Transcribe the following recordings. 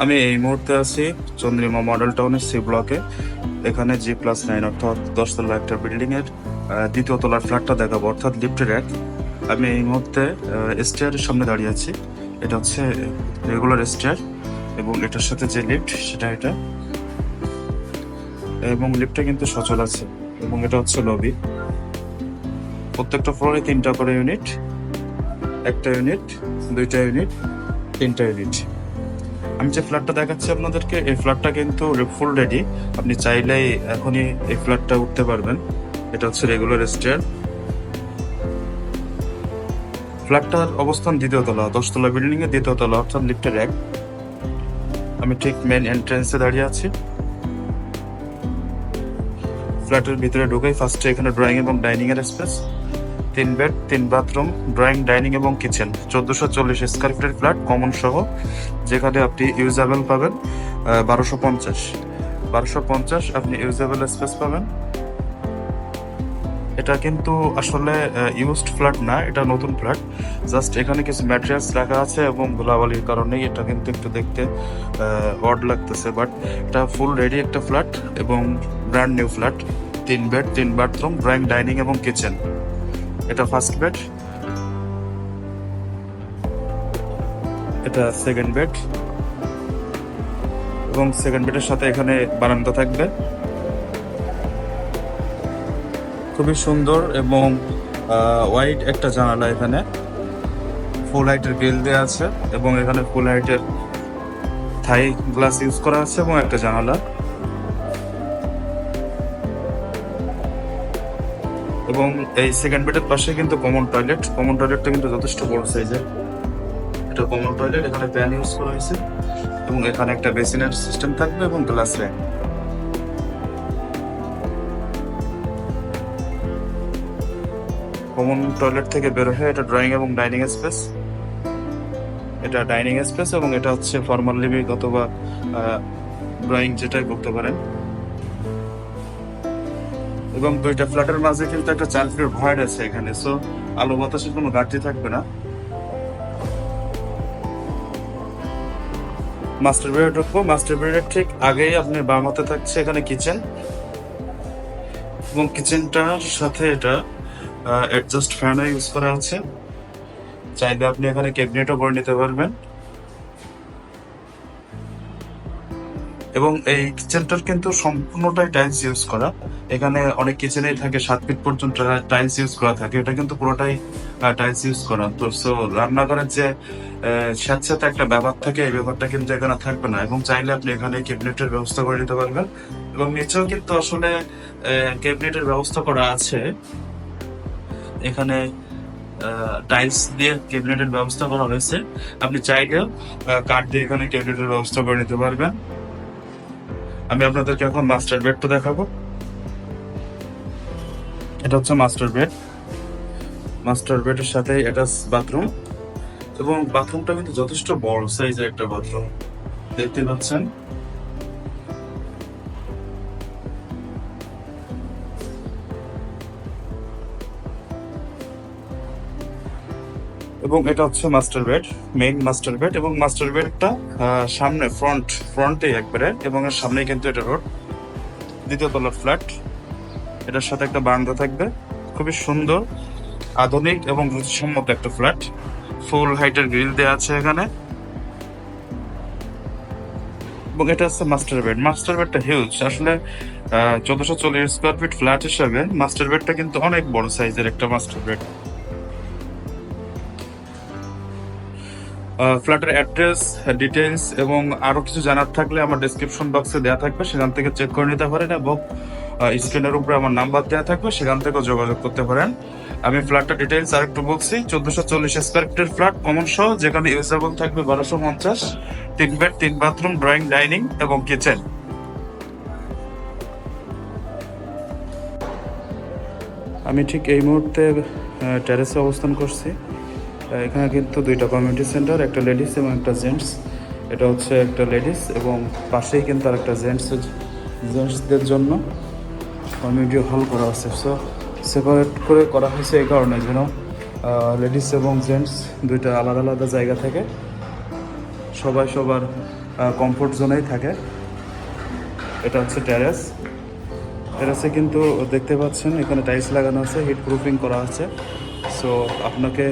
আমি এই মুহূর্তে আছি চন্দ্রিমা মডেল টাউনের সি ব্লকে। এখানে জি প্লাস নাইন অর্থাৎ দশতলা একটা বিল্ডিং এর দ্বিতীয় তলার ফ্ল্যাটটা দেখাবো, অর্থাৎ লিফটের এক। আমি এই মুহূর্তে স্টেয়ারের সামনে দাঁড়িয়ে আছি। এটা হচ্ছে রেগুলার স্টেয়ার এবং এটার সাথে যে লিফট সেটা এটা। এবং লিফটটা কিন্তু সচল আছে এবং এটা হচ্ছে লবি প্রত্যেকটা ফ্লোরে তিনটা করে ইউনিট একটা ইউনিট দুইটা ইউনিট তিনটা ইউনিট আমি যে ফ্ল্যাটটা দেখাচ্ছি আপনাদেরকে, এই ফ্ল্যাটটা কিন্তু ফুল রেডি আপনি চাইলেই এখনই এই ফ্ল্যাটটা উঠতে পারবেন। এটা হচ্ছে রেগুলার স্টেয়ার ফ্ল্যাটটার অবস্থান দ্বিতীয় তলা, দশতলা বিল্ডিং এর দ্বিতীয় তলা, অর্থাৎ লিফটের এক। আমি ঠিক মেন এন্ট্রেন্সে দাঁড়িয়ে আছি। ফ্ল্যাটের ভিতরে ঢুকেই ফার্স্টে এখানে ড্রয়িং এবং ডাইনিং এর স্পেস তিন বেড, তিন বাথরুম, ড্রয়িং, ডাইনিং এবং কিচেন। চোদ্দশো চল্লিশ স্কোয়ার ফিটের ফ্ল্যাট কমন সহ, যেখানে আপনি ইউজেবল পাবেন বারোশো পঞ্চাশ। বারোশো পঞ্চাশ আপনি ইউজেবল স্পেস পাবেন। এটা কিন্তু আসলে ইউজড ফ্ল্যাট না, এটা নতুন ফ্ল্যাট জাস্ট এখানে কিছু ম্যাটেরিয়ালস রাখা আছে এবং ধুলাবালির কারণেই এটা কিন্তু একটু দেখতে অড লাগতেছে। বাট এটা ফুল রেডি একটা ফ্ল্যাট এবং ব্র্যান্ড নিউ ফ্ল্যাট তিন বেড, তিন বাথরুম ড্রয়িং ডাইনিং এবং কিচেন এটা ফার্স্ট বেড এটা সেকেন্ড বেড এবং সেকেন্ড বেডের সাথে এখানে বারান্দা থাকবে। খুবই সুন্দর এবং হোয়াইট একটা জানালা এখানে। ফুল হাইটের গ্রিল দেওয়া আছে এবং এখানে ফুল হাইটের থাই গ্লাস ইউজ করা আছে এবং একটা জানালা। এবং এই সেকেন্ড বেডের পাশে কিন্তু কমন টয়লেট কমন টয়লেটটা কিন্তু যথেষ্ট বড় সাইজের এটা কমন টয়লেট এখানে প্যান ইউজ করা হয়েছে। এবং এখানে একটা বেসিনের সিস্টেম থাকবে এবং গ্লাস র্যাক কমন টয়লেট থেকে বের হয়ে এটা ড্রয়িং এবং ডাইনিং স্পেস এটা ডাইনিং স্পেস এবং এটা হচ্ছে ফর্মাল লিভিং অথবা ড্রয়িং যেটাই করতে পারেন। এবং দুইটা ফ্ল্যাটের মাঝে কিন্তু একটা চার ফিটের ভয়েড আছে এখানে সো আলো বাতাসের কোনো ঘাটতি থাকবে না। মাস্টার বেডে ঢুকবো, মাস্টার বেডের ঠিক আগেই আপনি বাম হাতে থাকছে এখানে কিচেন। এবং কিচেনটার সাথে এটা অ্যাডজাস্ট ফ্যানও ইউজ করা আছে। চাইলে আপনি এখানে ক্যাবিনেটও করে নিতে পারবেন। এবং এই কিচেনটার কিন্তু সম্পূর্ণটাই টাইলস ইউজ করা। এখানে অনেক কিচেনেই থাকে, সাত ফিট পর্যন্ত টাইলস ইউজ করা থাকে। এটা কিন্তু পুরোটাই টাইলস ইউজ করা। তো সো রান্নাঘরের যে স্যাঁতস্যাঁতে একটা ব্যাপার থাকে, এই ব্যাপারটা কিন্তু এখানে থাকবে না। এবং চাইলে আপনি এখানে ক্যাবিনেটের ব্যবস্থা করে নিতে পারবেন। এবং নিচেও কিন্তু আসলে ক্যাবিনেটের ব্যবস্থা করা আছে। এখানে টাইলস দিয়ে ক্যাবিনেটের ব্যবস্থা করা হয়েছে। আপনি চাইলেও কাঠ দিয়ে এখানে ক্যাবিনেটের ব্যবস্থা করে নিতে পারবেন। আমি আপনাদেরকে এখন মাস্টার বেডটা দেখাবো। এটা হচ্ছে মাস্টার বেড মাস্টার বেডের সাথে এটা বাথরুম এবং বাথরুমটা কিন্তু যথেষ্ট বড় সাইজের একটা বাথরুম দেখতে পাচ্ছেন? এবং এটা হচ্ছে master bed main master bed এবং মাস্টার বেডটা সামনে ফ্রন্ট ফ্রন্টে একবারে এবং এর সামনে কিন্তু এটা রোড দ্বিতীয় তলার ফ্ল্যাট এটার সাথে একটা বারান্দা থাকবে। খুবই সুন্দর, আধুনিক এবং রুচিসম্মত একটা ফ্ল্যাট ফুল হাইটের গ্রিল দেওয়া আছে এখানে। এবং এটা হচ্ছে মাস্টার বেড মাস্টার বেডটা হিউজ আসলে চোদ্দশো চল্লিশ স্কোয়ার ফিট ফ্ল্যাট হিসাবে মাস্টার বেডটা কিন্তু অনেক বড় সাইজের একটা মাস্টার বেড ফ্ল্যাটের অ্যাড্রেস ডিটেলস এবং আরও কিছু জানার থাকলে আমার ডেসক্রিপশন বক্সে দেওয়া থাকবে। সেখান থেকে চেক করে নিতে পারেন এবং স্ক্রিনের উপরে আমার নাম্বার দেওয়া থাকবে। সেখান থেকেও যোগাযোগ করতে পারেন। আমি ফ্ল্যাটটা ডিটেলস আরেকটু বলছি। চোদ্দশো চল্লিশ স্কোয়ার ফিটের ফ্ল্যাট কমন সহ, যেখানে ইউজেবল থাকবে বারোশো পঞ্চাশ। তিন বেড তিন বাথরুম ড্রয়িং ডাইনিং এবং কিচেন আমি ঠিক এই মুহূর্তে টেরেসে অবস্থান করছি। এখানে কিন্তু দুইটা কমিউনিটি সেন্টার একটা লেডিস এবং একটা জেন্টস এটা হচ্ছে একটা লেডিস এবং পাশেই কিন্তু আর একটা জেন্টস জেন্টসদের জন্য কমিউনিটি হল করা আছে। সো সেপারেট করে করা হয়েছে এই কারণে যেন লেডিস এবং জেন্টস দুইটা আলাদা আলাদা জায়গা থেকে সবাই সবার কমফোর্ট জোনেই থাকে। এটা হচ্ছে টেরেস টেরেসে কিন্তু দেখতে পাচ্ছেন, এখানে টাইলস লাগানো আছে হিট প্রুফিং করা আছে। সো আপনাকে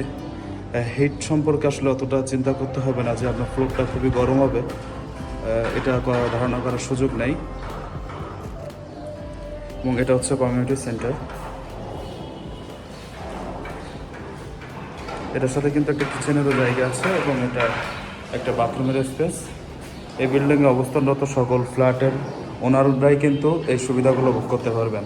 হিট সম্পর্কে আসলে অতটা চিন্তা করতে হবে না যে আপনার ফ্লোরটা খুবই গরম হবে। এটা ধারণা করার সুযোগ নেই। এবং এটা হচ্ছে কমিউনিটি সেন্টার এটার সাথে কিন্তু একটা কিচেনেরও জায়গা আছে এবং এটা একটা বাথরুমের স্পেস এই বিল্ডিংয়ে অবস্থানরত সকল ফ্ল্যাটের ওনাররাই কিন্তু এই সুবিধাগুলো ভোগ করতে পারবেন।